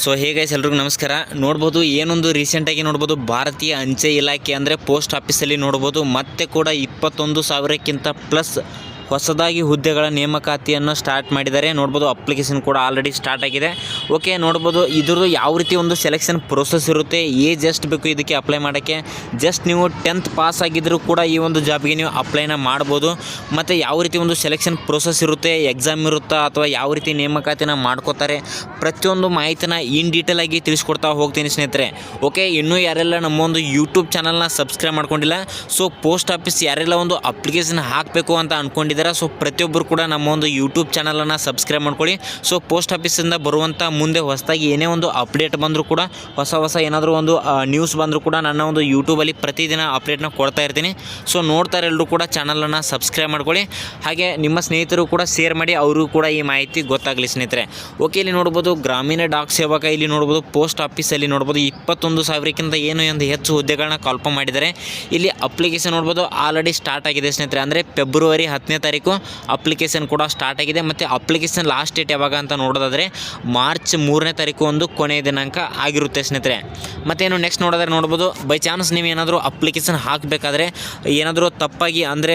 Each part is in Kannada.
ಸೊ ಹೇಗೆ ಎಲ್ರಿಗೂ ನಮಸ್ಕಾರ. ನೋಡ್ಬೋದು, ಏನೊಂದು ರೀಸೆಂಟಾಗಿ ನೋಡ್ಬೋದು, ಭಾರತೀಯ ಅಂಚೆ ಇಲಾಖೆ ಅಂದರೆ ಪೋಸ್ಟ್ ಆಫೀಸಲ್ಲಿ ನೋಡ್ಬೋದು, ಮತ್ತೆ ಕೂಡ ಇಪ್ಪತ್ತೊಂದು ಸಾವಿರಕ್ಕಿಂತ ಪ್ಲಸ್ ಹೊಸದಾಗಿ ಹುದ್ದೆಗಳ ನೇಮಕಾತಿಯನ್ನು ಸ್ಟಾರ್ಟ್ ಮಾಡಿದ್ದಾರೆ. ನೋಡ್ಬೋದು ಅಪ್ಲಿಕೇಶನ್ ಕೂಡ ಆಲ್ರೆಡಿ ಸ್ಟಾರ್ಟ್ ಆಗಿದೆ. ಓಕೆ, ನೋಡ್ಬೋದು ಇದ್ರದ್ದು ಯಾವ ರೀತಿ ಒಂದು ಸೆಲೆಕ್ಷನ್ ಪ್ರೋಸೆಸ್ ಇರುತ್ತೆ ಏಜ್ ಎಷ್ಟು ಬೇಕು ಇದಕ್ಕೆ ಅಪ್ಲೈ ಮಾಡೋಕ್ಕೆ. ಜಸ್ಟ್ ನೀವು ಟೆಂತ್ ಪಾಸ್ ಆಗಿದ್ದರೂ ಕೂಡ ಈ ಒಂದು ಜಾಬ್ಗೆ ನೀವು ಅಪ್ಲೈನ ಮಾಡ್ಬೋದು. ಮತ್ತು ಯಾವ ರೀತಿ ಒಂದು ಸೆಲೆಕ್ಷನ್ ಪ್ರೋಸೆಸ್ ಇರುತ್ತೆ ಎಕ್ಸಾಮ್ ಇರುತ್ತಾ ಅಥವಾ ಯಾವ ರೀತಿ ನೇಮಕಾತಿನ ಮಾಡ್ಕೋತಾರೆ, ಪ್ರತಿಯೊಂದು ಮಾಹಿತಿನ ಇನ್ ಡೀಟೇಲ್ ಆಗಿ ತಿಳಿಸ್ಕೊಡ್ತಾ ಹೋಗ್ತೀನಿ ಸ್ನೇಹಿತರೆ. ಓಕೆ, ಇನ್ನೂ ಯಾರೆಲ್ಲ ನಮ್ಮ ಒಂದು ಯೂಟ್ಯೂಬ್ ಚಾನಲ್ನ ಸಬ್ಸ್ಕ್ರೈಬ್ ಮಾಡ್ಕೊಂಡಿಲ್ಲ ಸೊ ಪೋಸ್ಟ್ ಆಫೀಸ್ ಯಾರೆಲ್ಲ ಒಂದು ಅಪ್ಲಿಕೇಶನ್ ಹಾಕಬೇಕು ಅಂತ ಅಂದ್ಕೊಂಡಿದ್ದಾರೆ ಸೊ ಪ್ರತಿಯೊಬ್ಬರು ಕೂಡ ನಮ್ಮ ಒಂದು ಯೂಟ್ಯೂಬ್ ಚಾನಲನ್ನು ಸಬ್ಸ್ಕ್ರೈಬ್ ಮಾಡ್ಕೊಳ್ಳಿ. ಸೊ ಪೋಸ್ಟ್ ಆಫೀಸಿಂದ ಬರುವಂಥ ಮುಂದೆ ಹೊಸದಾಗಿ ಏನೇ ಒಂದು ಅಪ್ಡೇಟ್ ಬಂದರೂ ಕೂಡ, ಹೊಸ ಹೊಸ ಏನಾದರೂ ಒಂದು ನ್ಯೂಸ್ ಬಂದರೂ ಕೂಡ ನನ್ನ ಒಂದು ಯೂಟ್ಯೂಬಲ್ಲಿ ಪ್ರತಿದಿನ ಅಪ್ಡೇಟ್ನ ಕೊಡ್ತಾ ಇರ್ತೀನಿ. ಸೊ ನೋಡ್ತಾರೆ ಎಲ್ಲರೂ ಕೂಡ ಚಾನಲನ್ನು ಸಬ್ಸ್ಕ್ರೈಬ್ ಮಾಡ್ಕೊಳ್ಳಿ. ಹಾಗೆ ನಿಮ್ಮ ಸ್ನೇಹಿತರು ಕೂಡ ಶೇರ್ ಮಾಡಿ ಅವರು ಕೂಡ ಈ ಮಾಹಿತಿ ಗೊತ್ತಾಗಲಿ ಸ್ನೇಹಿತರೆ. ಓಕೆ ಇಲ್ಲಿ ನೋಡ್ಬೋದು ಗ್ರಾಮೀಣ ಡಾಕ್ ಸೇವಕ, ಇಲ್ಲಿ ನೋಡ್ಬೋದು ಪೋಸ್ಟ್ ಆಫೀಸಲ್ಲಿ ನೋಡ್ಬೋದು ಇಪ್ಪತ್ತೊಂದು ಸಾವಿರಕ್ಕಿಂತ ಏನು ಒಂದು ಹೆಚ್ಚು ಹುದ್ದೆಗಳನ್ನ ಕಲ್ಪ ಮಾಡಿದ್ದಾರೆ. ಇಲ್ಲಿ ಅಪ್ಲಿಕೇಶನ್ ನೋಡ್ಬೋದು ಆಲ್ರೆಡಿ ಸ್ಟಾರ್ಟ್ ಆಗಿದೆ ಸ್ನೇಹಿತರೆ. ಅಂದರೆ ಫೆಬ್ರವರಿ ಹತ್ತನೇ ತಾರೀಕು ಅಪ್ಲಿಕೇಶನ್ ಕೂಡ ಸ್ಟಾರ್ಟ್ ಆಗಿದೆ. ಮತ್ತು ಅಪ್ಲಿಕೇಶನ್ ಲಾಸ್ಟ್ ಡೇಟ್ ಯಾವಾಗ ಅಂತ ನೋಡೋದಾದರೆ ಮಾರ್ಚ್ ಮೂರನೇ ತಾರೀಕು ಒಂದು ಕೊನೆಯ ದಿನಾಂಕ ಆಗಿರುತ್ತೆ ಸ್ನೇಹಿತರೆ. ಮತ್ತೇನು ನೆಕ್ಸ್ಟ್ ನೋಡೋದ್ರೆ ನೋಡ್ಬೋದು ಬೈ ಚಾನ್ಸ್ ನೀವು ಏನಾದರೂ ಅಪ್ಲಿಕೇಶನ್ ಹಾಕಬೇಕಾದ್ರೆ, ಏನಾದರೂ ತಪ್ಪಾಗಿ ಅಂದರೆ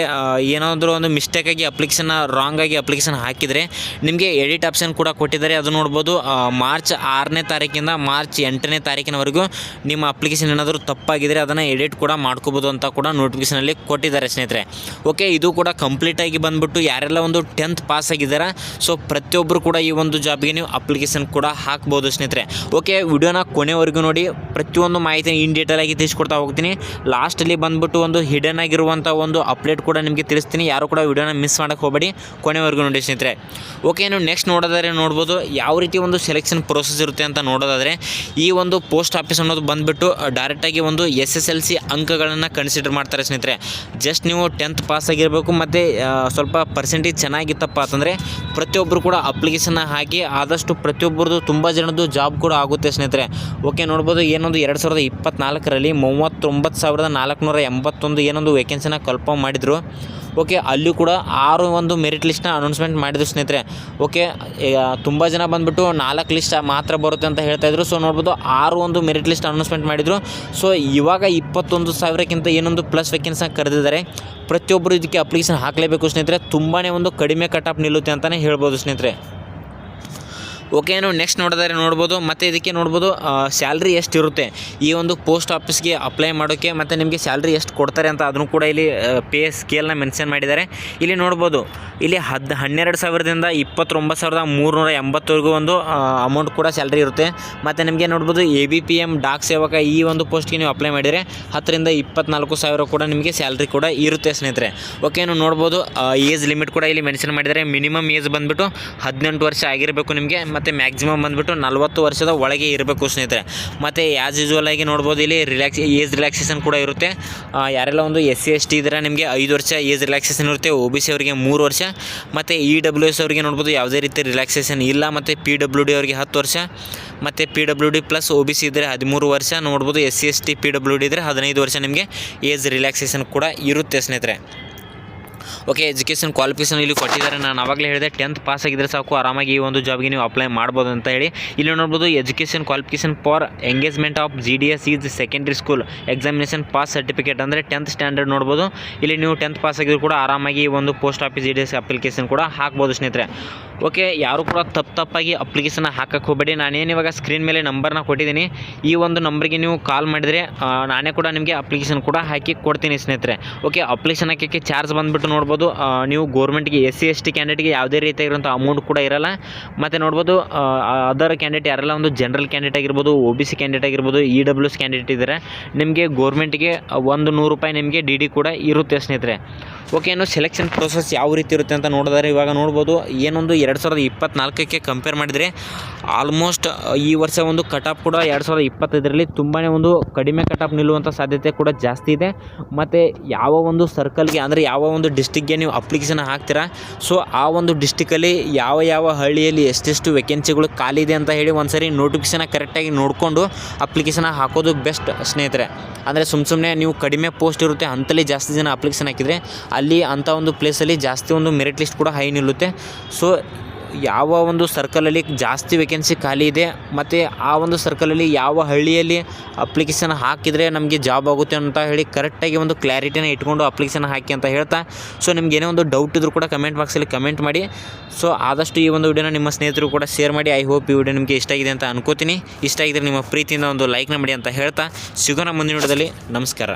ಏನಾದರೂ ಒಂದು ಮಿಸ್ಟೇಕಾಗಿ ಅಪ್ಲಿಕೇಶನ್ನ ರಾಂಗ್ ಆಗಿ ಅಪ್ಲಿಕೇಶನ್ ಹಾಕಿದರೆ, ನಿಮಗೆ ಎಡಿಟ್ ಆಪ್ಷನ್ ಕೂಡ ಕೊಟ್ಟಿದ್ದಾರೆ. ಅದು ನೋಡ್ಬೋದು ಮಾರ್ಚ್ ಆರನೇ ತಾರೀಕಿಂದ ಮಾರ್ಚ್ ಎಂಟನೇ ತಾರೀಕಿನವರೆಗೂ ನಿಮ್ಮ ಅಪ್ಲಿಕೇಶನ್ ಏನಾದರೂ ತಪ್ಪಾಗಿದ್ದರೆ ಅದನ್ನು ಎಡಿಟ್ ಕೂಡ ಮಾಡ್ಕೋಬೋದು ಅಂತ ಕೂಡ ನೋಟಿಫಿಕೇಶನಲ್ಲಿ ಕೊಟ್ಟಿದ್ದಾರೆ ಸ್ನೇಹಿತರೆ. ಓಕೆ ಇದು ಕೂಡ ಕಂಪ್ಲೀಟಾಗಿ ಬಂದುಬಿಟ್ಟು ಯಾರೆಲ್ಲ ಒಂದು ಟೆಂತ್ ಪಾಸ್ ಆಗಿದ್ದಾರೆ ಸೊ ಪ್ರತಿಯೊಬ್ಬರು ಕೂಡ ಈ ಒಂದು ಜಾಬ್ಗೆ ನೀವು ಅಪ್ಲಿಕೇಶನ್ ಕೂಡ ಹಾಕ್ಬೋದು ಸ್ನೇಹಿತರೆ. ಓಕೆ ವಿಡಿಯೋನ ಕೊನೆವರೆಗೂ ನೋಡಿ. ಪ್ರತಿಯೊಂದು ಮಾಹಿತಿ ಇನ್ ಡೀಟೇಲ್ ಆಗಿ ತಿಳಿಸ್ಕೊಡ್ತಾ ಹೋಗ್ತೀನಿ. ಲಾಸ್ಟಲ್ಲಿ ಬಂದುಬಿಟ್ಟು ಒಂದು ಹಿಡನ್ ಆಗಿರುವಂಥ ಒಂದು ಅಪ್ಡೇಟ್ ಕೂಡ ನಿಮಗೆ ತಿಳಿಸ್ತೀನಿ. ಯಾರು ಕೂಡ ವಿಡಿಯೋನ ಮಿಸ್ ಮಾಡೋಕ್ಕೆ ಹೋಗಬೇಡಿ. ಕೊನೆವರೆಗೂ ನೋಡಿ ಸ್ನೇಹಿತರೆ. ಓಕೆ ನೀವು ನೆಕ್ಸ್ಟ್ ನೋಡೋದಾದ್ರೆ ನೋಡ್ಬೋದು ಯಾವ ರೀತಿ ಒಂದು ಸೆಲೆಕ್ಷನ್ ಪ್ರೋಸೆಸ್ ಇರುತ್ತೆ ಅಂತ ನೋಡೋದಾದರೆ, ಈ ಒಂದು ಪೋಸ್ಟ್ ಆಫೀಸ್ ಅನ್ನೋದು ಬಂದುಬಿಟ್ಟು ಡೈರೆಕ್ಟಾಗಿ ಒಂದು ಎಸ್ ಎಸ್ ಎಲ್ ಸಿ ಅಂಕಗಳನ್ನು ಕನ್ಸಿಡರ್ ಮಾಡ್ತಾರೆ ಸ್ನೇಹಿತರೆ. ಜಸ್ಟ್ ನೀವು ಟೆಂತ್ ಪಾಸ್ ಆಗಿರಬೇಕು ಮತ್ತು ಸ್ವಲ್ಪ ಪರ್ಸೆಂಟೇಜ್ ಚೆನ್ನಾಗಿತ್ತಪ್ಪ ಅಂತಂದರೆ ಪ್ರತಿಯೊಬ್ಬರು ಕೂಡ ಅಪ್ಲಿಕೇಶನ್ನ ಹಾಕಿ ಆದಷ್ಟು ಪ್ರತಿಯೊಬ್ಬರದ್ದು ತುಂಬ ಜನದ್ದು ಜಾಬ್ ಕೂಡ ಆಗುತ್ತೆ ಸ್ನೇಹಿತರೆ. ಓಕೆ, ನೋಡ್ಬೋದು ಏನೊಂದು ಎರಡು ಸಾವಿರದ ಇಪ್ಪತ್ತ್ನಾಲ್ಕರಲ್ಲಿ ಮೂವತ್ತೊಂಬತ್ತು ಸಾವಿರದ ನಾಲ್ಕುನೂರ ಎಂಬತ್ತೊಂದು ಏನೊಂದು ವೇಕೆನ್ಸಿನ ಕನ್ಫರ್ಮ್ ಮಾಡಿದರು. ಓಕೆ, ಅಲ್ಲೂ ಕೂಡ ಆರು ಒಂದು ಮೆರಿಟ್ ಲಿಸ್ಟ್ನ ಅನೌನ್ಸ್ಮೆಂಟ್ ಮಾಡಿದ್ರು ಸ್ನೇಹಿತರೆ. ಓಕೆ ತುಂಬ ಜನ ಬಂದುಬಿಟ್ಟು ನಾಲ್ಕು ಲಿಸ್ಟ್ ಮಾತ್ರ ಬರುತ್ತೆ ಅಂತ ಹೇಳ್ತಾಯಿದ್ರು ಸೊ ನೋಡ್ಬೋದು ಆರು ಒಂದು ಮೆರಿಟ್ ಲಿಸ್ಟ್ ಅನೌನ್ಸ್ಮೆಂಟ್ ಮಾಡಿದರು. ಸೊ ಇವಾಗ ಇಪ್ಪತ್ತೊಂದು ಸಾವಿರಕ್ಕಿಂತ ಏನೊಂದು ಪ್ಲಸ್ ವೇಕೆನ್ಸಿನ ಕರೆದಿದ್ದಾರೆ. ಪ್ರತಿಯೊಬ್ಬರು ಇದಕ್ಕೆ ಅಪ್ಲಿಕೇಶನ್ ಹಾಕಲೇಬೇಕು ಸ್ನೇಹಿತರೆ. ತುಂಬಾ ಒಂದು ಕಡಿಮೆ ಕಟಾಪ್ ನಿಲ್ಲುತ್ತೆ ಅಂತಲೇ ಹೇಳ್ಬೋದು ಸ್ನೇಹಿತರೆ. ಓಕೆ ಏನು ನೆಕ್ಸ್ಟ್ ನೋಡಿದರೆ ನೋಡ್ಬೋದು, ಮತ್ತು ಇದಕ್ಕೆ ನೋಡ್ಬೋದು ಸ್ಯಾಲ್ರಿ ಎಷ್ಟು ಇರುತ್ತೆ ಈ ಒಂದು ಪೋಸ್ಟ್ ಆಫೀಸ್ಗೆ ಅಪ್ಲೈ ಮಾಡೋಕ್ಕೆ ಮತ್ತು ನಿಮಗೆ ಸ್ಯಾಲ್ರಿ ಎಷ್ಟು ಕೊಡ್ತಾರೆ ಅಂತ ಅದನ್ನು ಕೂಡ ಇಲ್ಲಿ ಪೇ ಸ್ಕೇಲ್ನ ಮೆನ್ಷನ್ ಮಾಡಿದ್ದಾರೆ. ಇಲ್ಲಿ ನೋಡ್ಬೋದು, ಇಲ್ಲಿ ಹದ್, ಹನ್ನೆರಡು ಸಾವಿರದಿಂದ ಇಪ್ಪತ್ತೊಂಬತ್ತು ಸಾವಿರದ ಮೂರುನೂರ ಎಂಬತ್ತವರೆಗೂ ಒಂದು ಅಮೌಂಟ್ ಕೂಡ ಸ್ಯಾಲ್ರಿ ಇರುತ್ತೆ. ಮತ್ತು ನಿಮಗೆ ನೋಡ್ಬೋದು ಎ ಬಿ ಪಿ ಎಂ ಡಾಕ್ ಸೇವಕ ಈ ಒಂದು ಪೋಸ್ಟ್ಗೆ ನೀವು ಅಪ್ಲೈ ಮಾಡಿದರೆ, ಹತ್ತರಿಂದ ಇಪ್ಪತ್ನಾಲ್ಕು ಸಾವಿರ ಕೂಡ ನಿಮಗೆ ಸ್ಯಾಲ್ರಿ ಕೂಡ ಇರುತ್ತೆ ಸ್ನೇಹಿತರೆ. ಓಕೆ ನೀವು ನೋಡ್ಬೋದು ಏಜ್ ಲಿಮಿಟ್ ಕೂಡ ಇಲ್ಲಿ ಮೆನ್ಷನ್ ಮಾಡಿದರೆ ಮಿನಿಮಮ್ ಏಜ್ ಬಂದುಬಿಟ್ಟು ಹದಿನೆಂಟು ವರ್ಷ ಆಗಿರಬೇಕು ನಿಮಗೆ ಮತ್ತು ಮ್ಯಾಕ್ಸಿಮಮ್ ಬಂದುಬಿಟ್ಟು ನಲ್ವತ್ತು ವರ್ಷದ ಒಳಗೆ ಇರಬೇಕು ಸ್ನೇಹಿತರೆ. ಮತ್ತು ಆ್ಯಸ್ ಯೂಸ್ವಲ್ ಆಗಿ ನೋಡ್ಬೋದು ಇಲ್ಲಿ ರಿಲ್ಯಾಕ್ಸ್ ಏಜ್ ರಿಲ್ಯಾಕ್ಸೇಷನ್ ಕೂಡ ಇರುತ್ತೆ. ಯಾರೆಲ್ಲ ಒಂದು ಎಸ್ ಸಿ ಎಸ್ ಟಿ ಇದ್ದರೆ ನಿಮಗೆ ಐದು ವರ್ಷ ಏಜ್ ರಿಲ್ಯಾಕ್ಸೇಷನ್ ಇರುತ್ತೆ. ಒ ಬಿ ಸಿ ಅವರಿಗೆ ಮೂರು ವರ್ಷ. ಮತ್ತು ಇ ಡಬ್ಲ್ಯೂ ಎಸ್ ಅವರಿಗೆ ನೋಡ್ಬೋದು ಯಾವುದೇ ರೀತಿ ರಿಲ್ಯಾಕ್ಸೇಷನ್ ಇಲ್ಲ. ಮತ್ತು ಪಿ ಡಬ್ಲ್ಯೂ ಡಿ ಅವರಿಗೆ ಹತ್ತು ವರ್ಷ. ಮತ್ತು P W D plus O B C ಇದ್ದರೆ ಹದಿಮೂರು ವರ್ಷ. ನೋಡ್ಬೋದು S C S T P W D ಇದ್ದರೆ ಹದಿನೈದು ವರ್ಷ ನಿಮಗೆ ಏಜ್ ರಿಲ್ಯಾಕ್ಸೇಷನ್ ಕೂಡ ಇರುತ್ತೆ ಸ್ನೇಹಿತರೆ. ಓಕೆ ಎಜುಕೇಷನ್ ಕ್ವಾಲಿಫಿಕೇಷನ್ ಇಲ್ಲಿ ಕೊಟ್ಟಿದ್ದಾರೆ. ನಾನು ಅವಾಗಲೇ ಹೇಳಿದೆ ಟೆಂತ್ ಪಾಸ್ ಆಗಿದ್ರೆ ಸಾಕು, ಆರಾಮಾಗಿ ಈ ಒಂದು ಜಾಬ್ಗೆ ನೀವು ಅಪ್ಲೈ ಮಾಡ್ಬೋದು ಅಂತ ಹೇಳಿ. ಇಲ್ಲಿ ನೋಡ್ಬೋದು education qualification for engagement of G D S is secondary school examination pass certificate ಅಂದರೆ ಟೆಂತ್ ಸ್ಟ್ಯಾಂಡರ್ಡ್ ನೋಡ್ಬೋದು. ಇಲ್ಲಿ ನೀವು ಟೆಂತ್ ಪಾಸ್ ಆಗಿದ್ರು ಕೂಡ ಆರಾಮಾಗಿ ಈ ಒಂದು post office G D S application ಕೂಡ ಹಾಕ್ಬೋದು ಸ್ನೇಹಿತರೆ. ಓಕೆ, ಯಾರು ಕೂಡ ತಪ್ಪು ತಪ್ಪಾಗಿ ಅಪ್ಲಿಕೇಶನ್ ಹಾಕಕ್ಕೆ ಹೋಗಬೇಡಿ. ನಾನೇನು ಇವಾಗ ಸ್ಕ್ರೀನ್ ಮೇಲೆ ನಂಬರ್ನ ಕೊಟ್ಟಿದ್ದೀನಿ. ಈ ಒಂದು ನಂಬರ್ಗೆ ನೀವು ಕಾಲ್ ಮಾಡಿದರೆ ನಾನೇ ಕೂಡ ನಿಮಗೆ ಅಪ್ಲಿಕೇಶನ್ ಕೂಡ ಹಾಕಿ ಕೊಡ್ತೀನಿ ಸ್ನೇಹಿತರೆ. ಓಕೆ ಅಪ್ಲಿಕೇಶನ್ ಹಾಕೋಕ್ಕೆ ಚಾರ್ಜ್ ಬಂದುಬಿಟ್ಟು ನೋಡ್ಬೋದು ನೀವು ಗೌರ್ಮೆಂಟ್ಗೆ ಎಸ್ ಸಿ ಎಸ್ ಟಿ ಕ್ಯಾಂಡಿಡೇಟ್ಗೆ ಯಾವುದೇ ರೀತಿಯಾಗಿರುವಂಥ ಅಮೌಂಟ್ ಕೂಡ ಇರಲ್ಲ. ಮತ್ತು ನೋಡ್ಬೋದು ಅದರ್ ಕ್ಯಾಂಡಿಡೇಟ್ ಯಾರೆಲ್ಲ ಒಂದು ಜನರಲ್ ಕ್ಯಾಂಡಿಡೇಟ್ ಆಗಿರ್ಬೋದು ಒ ಬಿ ಸಿ ಕ್ಯಾಂಡಿಡೇಟ್ ಆಗಿರ್ಬೋದು ಇ ಡಬ್ಲ್ಯೂಸ್ ಕ್ಯಾಂಡಿಡೇಟ್ ಇದ್ದಾರೆ ನಿಮಗೆ ಗೌರ್ಮೆಂಟ್ಗೆ ಒಂದು ನೂರು ರೂಪಾಯಿ ನಿಮಗೆ ಡಿ ಡಿ ಕೂಡ ಇರುತ್ತೆ ಸ್ನೇಹಿತರೆ. ಓಕೆ ಏನು ಸೆಲೆಕ್ಷನ್ ಪ್ರೊಸೆಸ್ ಯಾವ ರೀತಿ ಇರುತ್ತೆ ಅಂತ ನೋಡಿದ್ರೆ ಇವಾಗ ನೋಡ್ಬೋದು, ಏನೊಂದು ಎರಡು ಸಾವಿರದ ಇಪ್ಪತ್ನಾಲ್ಕಕ್ಕೆ ಕಂಪೇರ್ ಮಾಡಿದರೆ ಆಲ್ಮೋಸ್ಟ್ ಈ ವರ್ಷ ಒಂದು ಕಟಾಪ್ ಕೂಡ ಎರಡು ಸಾವಿರದ ಇಪ್ಪತ್ತೈದರಲ್ಲಿ ತುಂಬಾ ಒಂದು ಕಡಿಮೆ ಕಟಾಪ್ ನಿಲ್ಲುವಂಥ ಸಾಧ್ಯತೆ ಕೂಡ ಜಾಸ್ತಿ ಇದೆ. ಮತ್ತು ಯಾವ ಒಂದು ಸರ್ಕಲ್ಗೆ ಅಂದರೆ ಯಾವ ಒಂದು ಡಿಸ್ಟಿಕ್ಗೆ ನೀವು ಅಪ್ಲಿಕೇಶನ್ ಹಾಕ್ತೀರಾ? ಸೊ ಆ ಒಂದು ಡಿಸ್ಟಿಕಲ್ಲಿ ಯಾವ ಯಾವ ಹಳ್ಳಿಯಲ್ಲಿ ಎಷ್ಟೆಷ್ಟು ವೇಕೆನ್ಸಿಗಳು ಖಾಲಿ ಇದೆ ಅಂತ ಹೇಳಿ ಒಂದು ಸರಿ ನೋಟಿಫಿಕೇಶನ ಕರೆಕ್ಟಾಗಿ ನೋಡಿಕೊಂಡು ಅಪ್ಲಿಕೇಶನ್ ಹಾಕೋದು ಬೆಸ್ಟ್ ಸ್ನೇಹಿತರೆ. ಅಂದರೆ ಸುಮ್ಮ ಸುಮ್ಮನೆ ನೀವು ಕಡಿಮೆ ಪೋಸ್ಟ್ ಇರುತ್ತೆ ಅಂತಲ್ಲಿ ಜಾಸ್ತಿ ಜನ ಅಪ್ಲಿಕೇಶನ್ ಹಾಕಿದರೆ ಅಲ್ಲಿ ಅಂಥ ಒಂದು ಪ್ಲೇಸಲ್ಲಿ ಜಾಸ್ತಿ ಒಂದು ಮೆರಿಟ್ ಲಿಸ್ಟ್ ಕೂಡ ಹೈ ನಿಲ್ಲುತ್ತೆ. ಸೊ ಯಾವ ಒಂದು ಸರ್ಕಲಲ್ಲಿ ಜಾಸ್ತಿ ವೇಕೆನ್ಸಿ ಖಾಲಿ ಇದೆ, ಮತ್ತು ಆ ಒಂದು ಸರ್ಕಲಲ್ಲಿ ಯಾವ ಹಳ್ಳಿಯಲ್ಲಿ ಅಪ್ಲಿಕೇಶನ್ ಹಾಕಿದರೆ ನಮಗೆ ಜಾಬ್ ಆಗುತ್ತೆ ಅಂತ ಹೇಳಿ ಕರೆಕ್ಟಾಗಿ ಒಂದು ಕ್ಲಾರಿಟಿನ ಇಟ್ಕೊಂಡು ಅಪ್ಲಿಕೇಶನ್ ಹಾಕಿ ಅಂತ ಹೇಳ್ತಾ. ಸೊ ನಿಮ್ಗೆ ಏನೇ ಒಂದು ಡೌಟ್ ಇದ್ರೂ ಕೂಡ ಕಮೆಂಟ್ ಬಾಕ್ಸಲ್ಲಿ ಕಮೆಂಟ್ ಮಾಡಿ. ಸೊ ಆದಷ್ಟು ಈ ಒಂದು ವಿಡಿಯೋನ ನಿಮ್ಮ ಸ್ನೇಹಿತರು ಕೂಡ ಶೇರ್ ಮಾಡಿ. ಐ ಹೋಪ್ ಈ ವಿಡಿಯೋ ನಿಮಗೆ ಇಷ್ಟ ಆಗಿದೆ ಅಂತ ಅನ್ಕೋತೀನಿ. ಇಷ್ಟ ಆಗಿದ್ರೆ ನಿಮ್ಮ ಪ್ರೀತಿಯಿಂದ ಒಂದು ಲೈಕ್ನ ಮಾಡಿ ಅಂತ ಹೇಳ್ತಾ. ಸಿಗೋಣ ಮುಂದಿನ ವಿಡಿಯೋದಲ್ಲಿ. ನಮಸ್ಕಾರ.